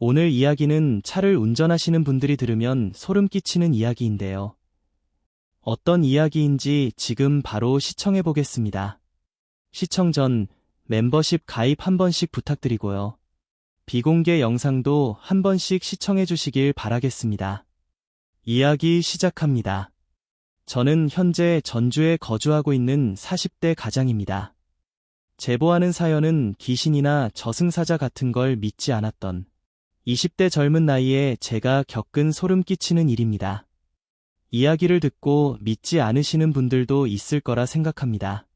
오늘 이야기는 차를 운전하시는 분들이 들으면 소름 끼치는 이야기인데요. 어떤 이야기인지 지금 바로 시청해 보겠습니다. 시청 전 멤버십 가입 한 번씩 부탁드리고요. 비공개 영상도 한 번씩 시청해 주시길 바라겠습니다. 이야기 시작합니다. 저는 현재 전주에 거주하고 있는 40대 가장입니다. 제보하는 사연은 귀신이나 저승사자 같은 걸 믿지 않았던 20대 젊은 나이에 제가 겪은 소름 끼치는 일입니다. 이야기를 듣고 믿지 않으시는 분들도 있을 거라 생각합니다.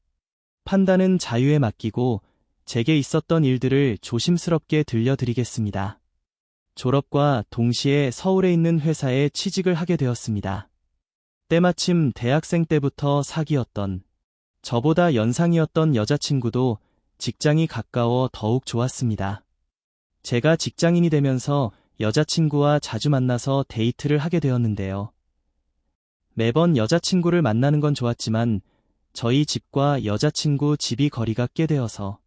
판단은 자유에 맡기고 제게 있었던 일들을 조심스럽게 들려드리겠습니다. 졸업과 동시에 서울에 있는 회사에 취직을 하게 되었습니다. 때마침 대학생 때부터 사귀었던 저보다 연상이었던 여자친구도 직장이 가까워 더욱 좋았습니다. 제가 직장인이 되면서 여자친구와 자주 만나서 데이트를 하게 되었는데요. 매번 여자친구를 만나는 건 좋았지만 저희 집과 여자친구 집이 거리가 꽤 되어서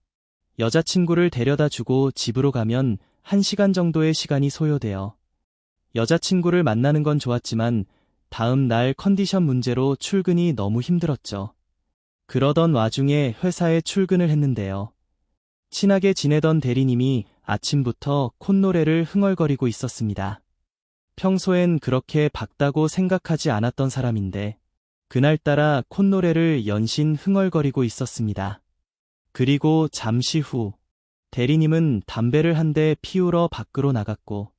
여자친구를 데려다 주고 집으로 가면 1시간 정도의 시간이 소요되어 여자친구를 만나는 건 좋았지만 다음 날 컨디션 문제로 출근이 너무 힘들었죠. 그러던 와중에 회사에 출근을 했는데요. 친하게 지내던 대리님이 아침부터 콧노래를 흥얼거리고 있었습니다. 평소엔 그렇게 밝다고 생각하지 않았던 사람인데 그날따라 콧노래를 연신 흥얼거리고 있었습니다. 그리고 잠시 후 대리님은 담배를 한 대 피우러 밖으로 나갔고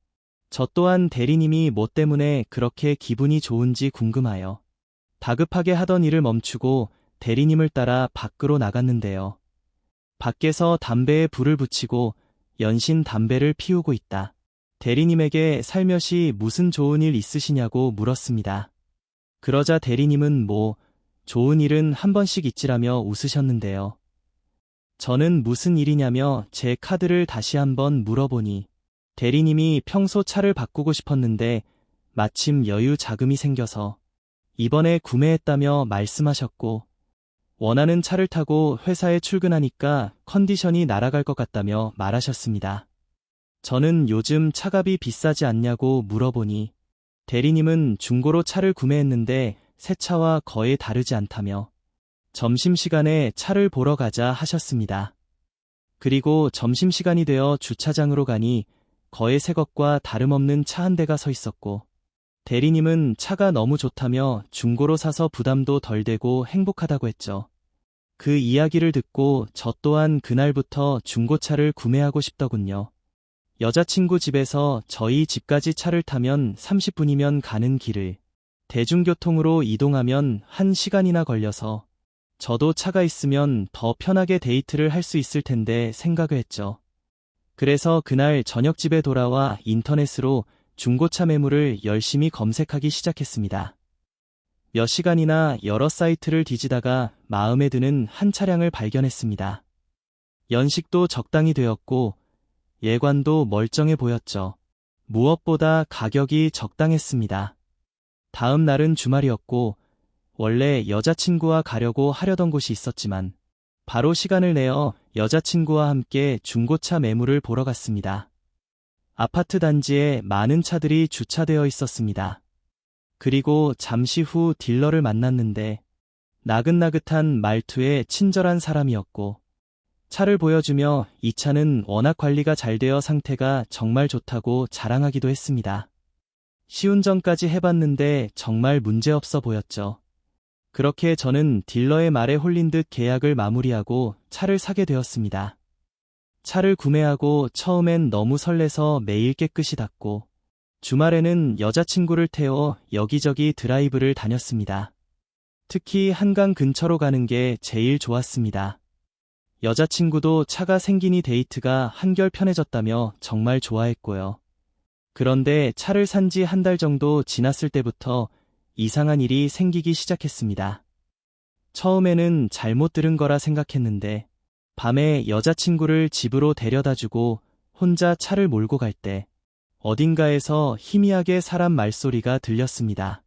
저 또한 대리님이 뭐 때문에 그렇게 기분이 좋은지 궁금하여 다급하게 하던 일을 멈추고 대리님을 따라 밖으로 나갔는데요. 밖에서 담배에 불을 붙이고 연신 담배를 피우고 있다. 대리님에게 살며시 무슨 좋은 일 있으시냐고 물었습니다. 그러자 대리님은 뭐, 좋은 일은 한 번씩 있지라며 웃으셨는데요. 저는 무슨 일이냐며 제 카드를 다시 한번 물어보니 대리님이 평소 차를 바꾸고 싶었는데 마침 여유 자금이 생겨서 이번에 구매했다며 말씀하셨고 원하는 차를 타고 회사에 출근하니까 컨디션이 날아갈 것 같다며 말하셨습니다. 저는 요즘 차값이 비싸지 않냐고 물어보니 대리님은 중고로 차를 구매했는데 새 차와 거의 다르지 않다며 점심시간에 차를 보러 가자 하셨습니다. 그리고 점심시간이 되어 주차장으로 가니 거의 새 것과 다름없는 차 한 대가 서 있었고 대리님은 차가 너무 좋다며 중고로 사서 부담도 덜 되고 행복하다고 했죠. 그 이야기를 듣고 저 또한 그날부터 중고차를 구매하고 싶더군요. 여자친구 집에서 저희 집까지 차를 타면 30분이면 가는 길을 대중교통으로 이동하면 1시간이나 걸려서 저도 차가 있으면 더 편하게 데이트를 할 수 있을 텐데 생각을 했죠. 그래서 그날 저녁 집에 돌아와 인터넷으로 중고차 매물을 열심히 검색하기 시작했습니다. 몇 시간이나 여러 사이트를 뒤지다가 마음에 드는 한 차량을 발견했습니다. 연식도 적당히 되었고 예관도 멀쩡해 보였죠. 무엇보다 가격이 적당했습니다. 다음 날은 주말이었고 원래 여자친구와 가려고 하려던 곳이 있었지만 바로 시간을 내어 여자친구와 함께 중고차 매물을 보러 갔습니다. 아파트 단지에 많은 차들이 주차되어 있었습니다. 그리고 잠시 후 딜러를 만났는데 나긋나긋한 말투에 친절한 사람이었고 차를 보여주며 이 차는 워낙 관리가 잘 되어 상태가 정말 좋다고 자랑하기도 했습니다. 시운전까지 해봤는데 정말 문제없어 보였죠. 그렇게 저는 딜러의 말에 홀린 듯 계약을 마무리하고 차를 사게 되었습니다. 차를 구매하고 처음엔 너무 설레서 매일 깨끗이 닦고 주말에는 여자친구를 태워 여기저기 드라이브를 다녔습니다. 특히 한강 근처로 가는 게 제일 좋았습니다. 여자친구도 차가 생기니 데이트가 한결 편해졌다며 정말 좋아했고요. 그런데 차를 산 지 한 달 정도 지났을 때부터 이상한 일이 생기기 시작했습니다. 처음에는 잘못 들은 거라 생각했는데 밤에 여자친구를 집으로 데려다 주고 혼자 차를 몰고 갈 때 어딘가에서 희미하게 사람 말소리가 들렸습니다.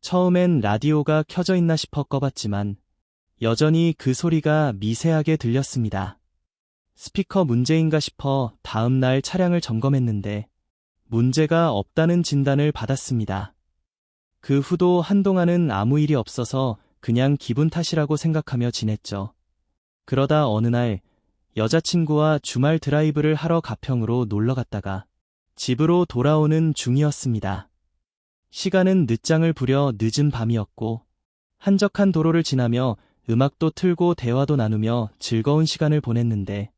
처음엔 라디오가 켜져 있나 싶어 꺼봤지만 여전히 그 소리가 미세하게 들렸습니다. 스피커 문제인가 싶어 다음 날 차량을 점검했는데 문제가 없다는 진단을 받았습니다. 그 후도 한동안은 아무 일이 없어서 그냥 기분 탓이라고 생각하며 지냈죠. 그러다 어느 날 여자친구와 주말 드라이브를 하러 가평으로 놀러 갔다가 집으로 돌아오는 중이었습니다. 시간은 늦장을 부려 늦은 밤이었고 한적한 도로를 지나며 음악도 틀고 대화도 나누며 즐거운 시간을 보냈는데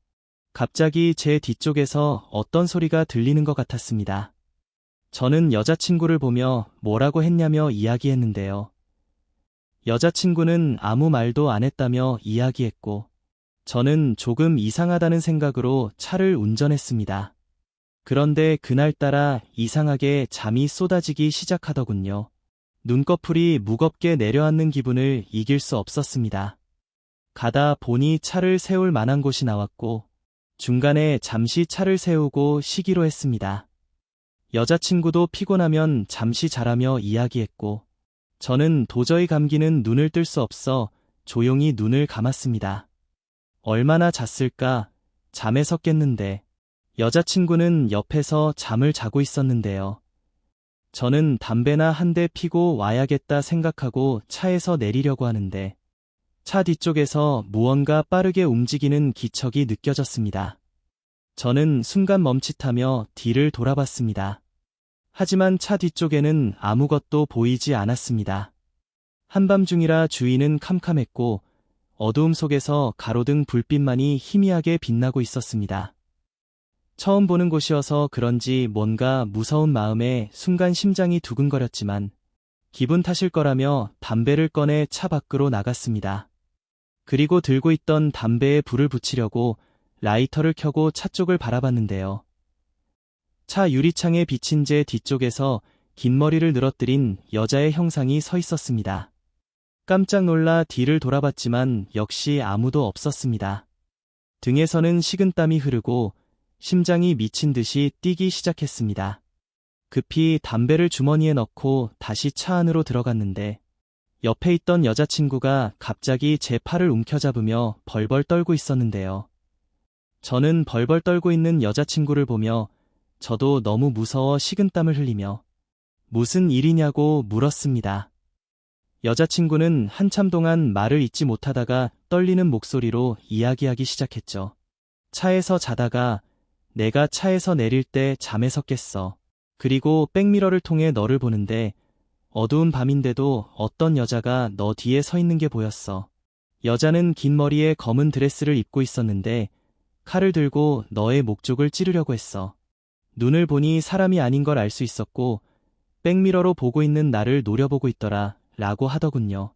갑자기 제 뒤쪽에서 어떤 소리가 들리는 것 같았습니다. 저는 여자친구를 보며 뭐라고 했냐며 이야기했는데요. 여자친구는 아무 말도 안 했다며 이야기했고 저는 조금 이상하다는 생각으로 차를 운전했습니다. 그런데 그날따라 이상하게 잠이 쏟아지기 시작하더군요. 눈꺼풀이 무겁게 내려앉는 기분을 이길 수 없었습니다. 가다 보니 차를 세울 만한 곳이 나왔고 중간에 잠시 차를 세우고 쉬기로 했습니다. 여자친구도 피곤하면 잠시 자라며 이야기했고 저는 도저히 감기는 눈을 뜰 수 없어 조용히 눈을 감았습니다. 얼마나 잤을까? 잠에서 깼는데 여자친구는 옆에서 잠을 자고 있었는데요. 저는 담배나 한 대 피고 와야겠다 생각하고 차에서 내리려고 하는데 차 뒤쪽에서 무언가 빠르게 움직이는 기척이 느껴졌습니다. 저는 순간 멈칫하며 뒤를 돌아봤습니다. 하지만 차 뒤쪽에는 아무것도 보이지 않았습니다. 한밤중이라 주위는 캄캄했고 어두움 속에서 가로등 불빛만이 희미하게 빛나고 있었습니다. 처음 보는 곳이어서 그런지 뭔가 무서운 마음에 순간 심장이 두근거렸지만 기분 탓일 거라며 담배를 꺼내 차 밖으로 나갔습니다. 그리고 들고 있던 담배에 불을 붙이려고 라이터를 켜고 차 쪽을 바라봤는데요. 차 유리창에 비친 제 뒤쪽에서 긴 머리를 늘어뜨린 여자의 형상이 서 있었습니다. 깜짝 놀라 뒤를 돌아봤지만 역시 아무도 없었습니다. 등에서는 식은땀이 흐르고 심장이 미친 듯이 뛰기 시작했습니다. 급히 담배를 주머니에 넣고 다시 차 안으로 들어갔는데 옆에 있던 여자친구가 갑자기 제 팔을 움켜잡으며 벌벌 떨고 있었는데요. 저는 벌벌 떨고 있는 여자친구를 보며 저도 너무 무서워 식은땀을 흘리며 무슨 일이냐고 물었습니다. 여자친구는 한참 동안 말을 잇지 못하다가 떨리는 목소리로 이야기하기 시작했죠. 차에서 자다가 내가 차에서 내릴 때 잠에서 깼어. 그리고 백미러를 통해 너를 보는데 어두운 밤인데도 어떤 여자가 너 뒤에 서 있는 게 보였어. 여자는 긴 머리에 검은 드레스를 입고 있었는데 칼을 들고 너의 목쪽을 찌르려고 했어. 눈을 보니 사람이 아닌 걸 알 수 있었고 백미러로 보고 있는 나를 노려보고 있더라 라고 하더군요.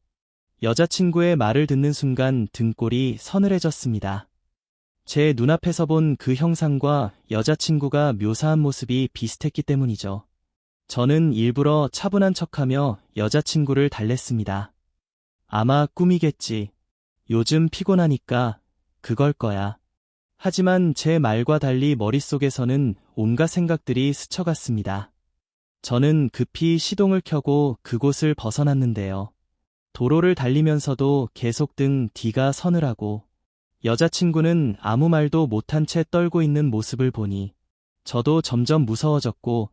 여자친구의 말을 듣는 순간 등골이 서늘해졌습니다. 제 눈앞에서 본 그 형상과 여자친구가 묘사한 모습이 비슷했기 때문이죠. 저는 일부러 차분한 척하며 여자친구를 달랬습니다. 아마 꿈이겠지. 요즘 피곤하니까 그걸 거야. 하지만 제 말과 달리 머릿속에서는 온갖 생각들이 스쳐갔습니다. 저는 급히 시동을 켜고 그곳을 벗어났는데요. 도로를 달리면서도 계속 등 뒤가 서늘하고 여자친구는 아무 말도 못한 채 떨고 있는 모습을 보니 저도 점점 무서워졌고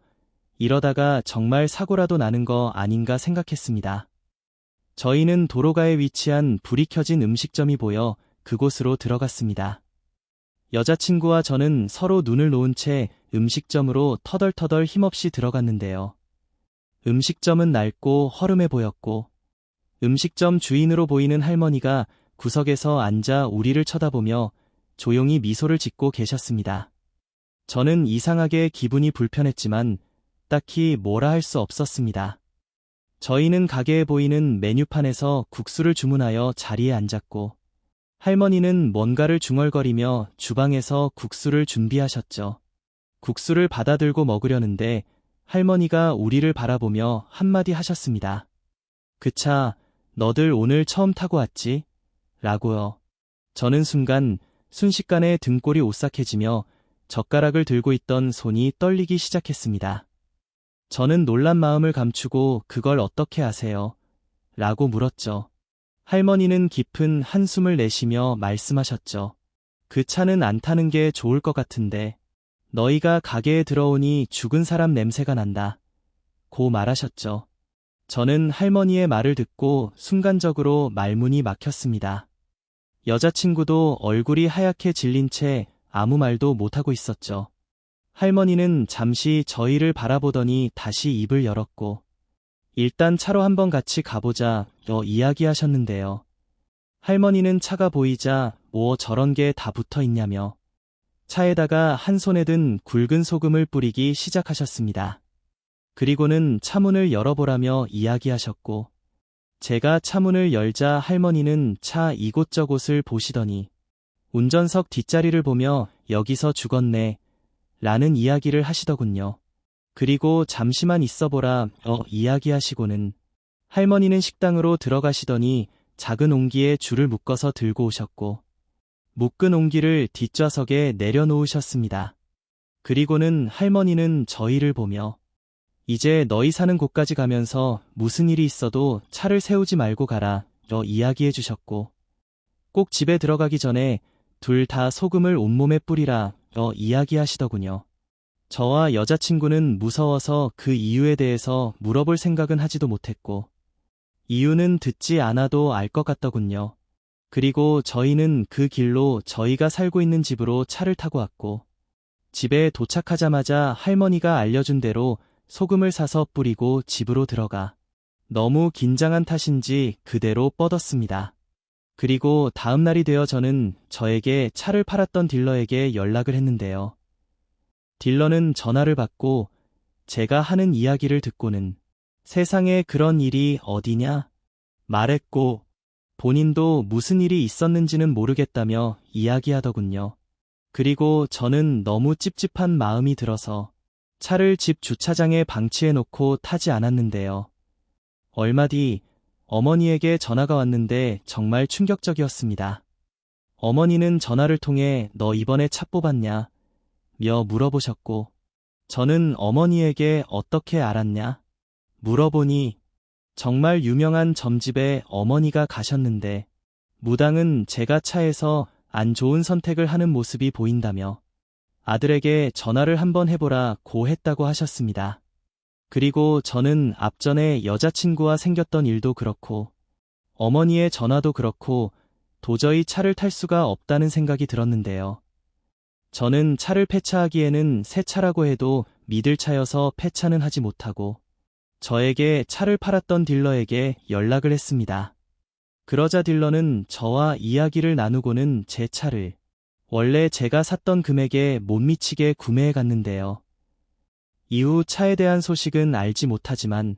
이러다가 정말 사고라도 나는 거 아닌가 생각했습니다. 저희는 도로가에 위치한 불이 켜진 음식점이 보여 그곳으로 들어갔습니다. 여자친구와 저는 서로 눈을 놓은 채 음식점으로 터덜터덜 힘없이 들어갔는데요. 음식점은 낡고 허름해 보였고 음식점 주인으로 보이는 할머니가 구석에서 앉아 우리를 쳐다보며 조용히 미소를 짓고 계셨습니다. 저는 이상하게 기분이 불편했지만 딱히 뭐라 할 수 없었습니다. 저희는 가게에 보이는 메뉴판에서 국수를 주문하여 자리에 앉았고 할머니는 뭔가를 중얼거리며 주방에서 국수를 준비하셨죠. 국수를 받아들고 먹으려는데 할머니가 우리를 바라보며 한마디 하셨습니다. 그 차, 너들 오늘 처음 타고 왔지? 라고요. 저는 순간 순식간에 등골이 오싹해지며 젓가락을 들고 있던 손이 떨리기 시작했습니다. 저는 놀란 마음을 감추고 그걸 어떻게 아세요? 라고 물었죠. 할머니는 깊은 한숨을 내쉬며 말씀하셨죠. 그 차는 안 타는 게 좋을 것 같은데. 너희가 가게에 들어오니 죽은 사람 냄새가 난다. 고 말하셨죠. 저는 할머니의 말을 듣고 순간적으로 말문이 막혔습니다. 여자친구도 얼굴이 하얗게 질린 채 아무 말도 못하고 있었죠. 할머니는 잠시 저희를 바라보더니 다시 입을 열었고, 일단 차로 한번 같이 가보자, 어 이야기하셨는데요. 할머니는 차가 보이자 뭐 저런 게 다 붙어 있냐며, 차에다가 한 손에 든 굵은 소금을 뿌리기 시작하셨습니다. 그리고는 차문을 열어보라며 이야기하셨고, 제가 차문을 열자 할머니는 차 이곳저곳을 보시더니, 운전석 뒷자리를 보며 여기서 죽었네, 라는 이야기를 하시더군요. 그리고 잠시만 있어보라, 어, 이야기하시고는, 할머니는 식당으로 들어가시더니 작은 옹기에 줄을 묶어서 들고 오셨고, 묶은 옹기를 뒷좌석에 내려놓으셨습니다. 그리고는 할머니는 저희를 보며 이제 너희 사는 곳까지 가면서 무슨 일이 있어도 차를 세우지 말고 가라 러 이야기해 주셨고 꼭 집에 들어가기 전에 둘 다 소금을 온몸에 뿌리라 러 이야기하시더군요. 저와 여자친구는 무서워서 그 이유에 대해서 물어볼 생각은 하지도 못했고 이유는 듣지 않아도 알 것 같더군요. 그리고 저희는 그 길로 저희가 살고 있는 집으로 차를 타고 왔고, 집에 도착하자마자 할머니가 알려준 대로 소금을 사서 뿌리고 집으로 들어가 너무 긴장한 탓인지 그대로 뻗었습니다. 그리고 다음 날이 되어 저는 저에게 차를 팔았던 딜러에게 연락을 했는데요. 딜러는 전화를 받고 제가 하는 이야기를 듣고는 세상에 그런 일이 어디냐? 말했고 본인도 무슨 일이 있었는지는 모르겠다며 이야기하더군요. 그리고 저는 너무 찝찝한 마음이 들어서 차를 집 주차장에 방치해 놓고 타지 않았는데요. 얼마 뒤 어머니에게 전화가 왔는데 정말 충격적이었습니다. 어머니는 전화를 통해 너 이번에 차 뽑았냐? 며 물어보셨고, 저는 어머니에게 어떻게 알았냐? 물어보니 정말 유명한 점집에 어머니가 가셨는데 무당은 제가 차에서 안 좋은 선택을 하는 모습이 보인다며 아들에게 전화를 한번 해보라 고 했다고 하셨습니다. 그리고 저는 앞전에 여자친구와 생겼던 일도 그렇고 어머니의 전화도 그렇고 도저히 차를 탈 수가 없다는 생각이 들었는데요. 저는 차를 폐차하기에는 새 차라고 해도 믿을 차여서 폐차는 하지 못하고 저에게 차를 팔았던 딜러에게 연락을 했습니다. 그러자 딜러는 저와 이야기를 나누고는 제 차를 원래 제가 샀던 금액에 못 미치게 구매해 갔는데요. 이후 차에 대한 소식은 알지 못하지만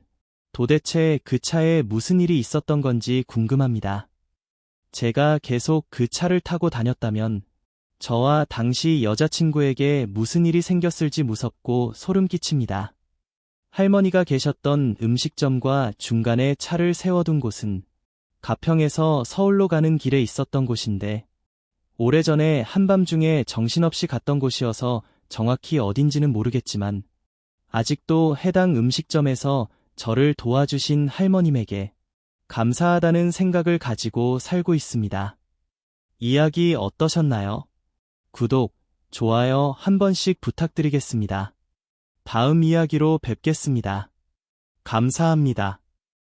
도대체 그 차에 무슨 일이 있었던 건지 궁금합니다. 제가 계속 그 차를 타고 다녔다면 저와 당시 여자친구에게 무슨 일이 생겼을지 무섭고 소름 끼칩니다. 할머니가 계셨던 음식점과 중간에 차를 세워둔 곳은 가평에서 서울로 가는 길에 있었던 곳인데 오래전에 한밤중에 정신없이 갔던 곳이어서 정확히 어딘지는 모르겠지만 아직도 해당 음식점에서 저를 도와주신 할머님에게 감사하다는 생각을 가지고 살고 있습니다. 이야기 어떠셨나요? 구독, 좋아요 한 번씩 부탁드리겠습니다. 다음 이야기로 뵙겠습니다. 감사합니다.